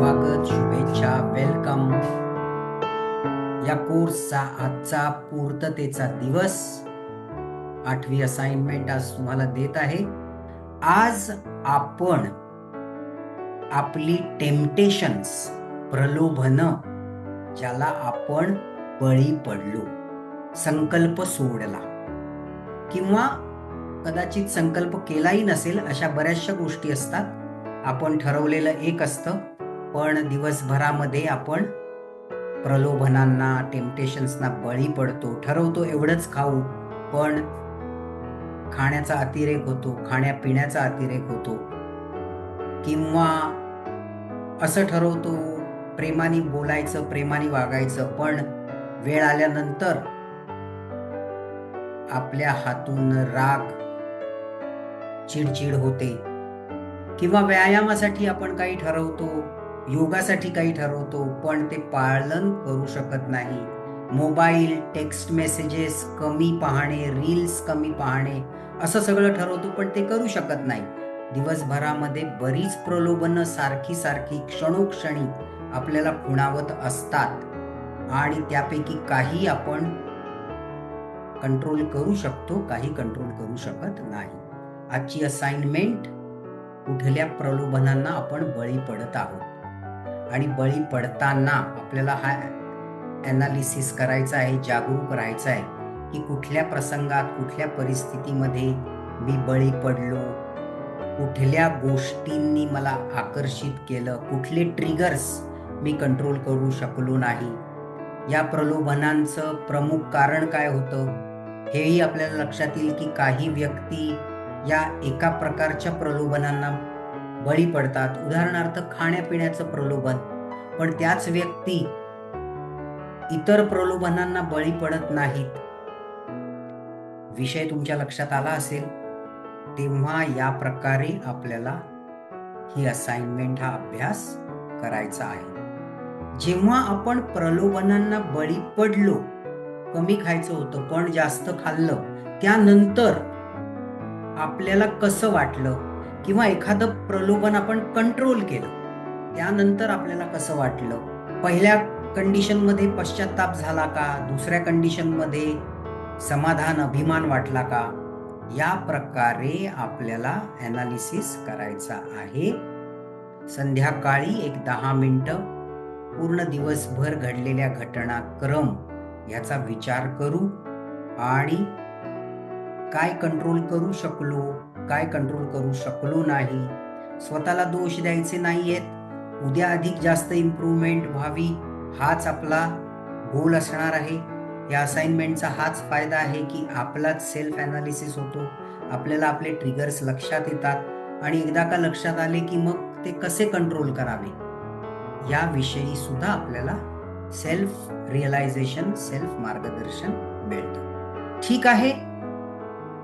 शुभेच्छा वेलकम या कोर्सचा आजचा पूर्ततेचा दिवस आठवी असाइनमेंट आज तुम्हाला देत आहे. आज आपण आपली टेम्पटेशन्स प्रलोभन ज्याला आपण बळी पडलो संकल्प सोडला. किंवा कदाचित संकल्प केलाही नसेल अशा बऱ्याचशा गोष्टी असतात. आपण ठरवलेलं एक असतं पण दिवसभरामध्ये आपण प्रलोभनांना टेम्पटेशन्सना बळी पडतो. ठरवतो एवढंच खाऊ पण खाण्याचा अतिरेक होतो खाण्यापिण्याचा अतिरेक होतो. किंवा असं ठरवतो प्रेमाने बोलायचं प्रेमाने वागायचं पण वेळ आल्यानंतर आपल्या हातून राग चिडचिड होते. किंवा व्यायामासाठी आपण काही ठरवतो योगासाठी काही ठरवतो पण ते पालन करू शकत नाही. मोबाईल टेक्स्ट मेसेजेस कमी पाहणे रील्स कमी पाहणे असं सगळं ठरवतो पण ते करू शकत नाही. दिवसभरामध्ये बरीच प्रलोभनं सारखी सारखी क्षणोक्षणी आपल्याला खुणावत असतात. आणि त्यापैकी काही आपण कंट्रोल करू शकतो काही कंट्रोल करू शकत नाही. आजची असाइनमेंट कुठल्या प्रलोभनांना आपण बळी पडत आहोत? आणि बळी पडताना आपल्याला हा ॲनालिसिस करायचा आहे जागरूक राहायचं आहे की कुठल्या प्रसंगात कुठल्या परिस्थितीमध्ये मी बळी पडलो? कुठल्या गोष्टींनी मला आकर्षित केलं? कुठले ट्रिगर्स मी कंट्रोल करू शकलो नाही? या प्रलोभनांचं प्रमुख कारण काय होतं? हेही आपल्याला लक्षात येईल की काही व्यक्ती या एका प्रकारच्या प्रलोभनांना बळी पडतात. उदाहरणार्थ खाण्यापिण्याचं प्रलोभन. पण त्याच व्यक्ती इतर प्रलोभनांना बळी पडत नाहीत. विषय तुमच्या लक्षात आला असेल? तेव्हा या प्रकारे आपल्याला ही असाइनमेंट हा अभ्यास करायचा आहे. जेव्हा आपण प्रलोभनांना बळी पडलो कमी खायचं होतं पण जास्त खाल्लं त्यानंतर आपल्याला कसं वाटलं? किंवा एखादं प्रलोभन आपण कंट्रोल केलं त्यानंतर आपल्याला कसं वाटलं? पहिल्या कंडिशनमध्ये पश्चाताप झाला का? दुसऱ्या कंडिशनमध्ये समाधान अभिमान वाटला का? या प्रकारे आपल्याला ॲनालिसिस करायचा आहे. संध्याकाळी एक दहा मिनटं पूर्ण दिवसभर घडलेल्या घटनाक्रम याचा विचार करू आणि काय कंट्रोल करू शकलो काय कंट्रोल करू शकलो नाही? स्वतःला दोष द्यायचे नाहीयेत. उद्या अधिक जास्त इम्प्रूव्हमेंट व्हावी हाच आपला गोल असणार आहे. या असाइनमेंटचा हाच फायदा आहे की आपलाच सेल्फ अनालिसिस होतो. आपल्याला आपले ट्रिगर्स लक्षात येतात आणि एकदा का लक्षात आले की मग ते कसे कंट्रोल करावे? याविषयी सुद्धा आपल्याला सेल्फ रिअलायझेशन सेल्फ मार्गदर्शन मिळतं. ठीक आहे?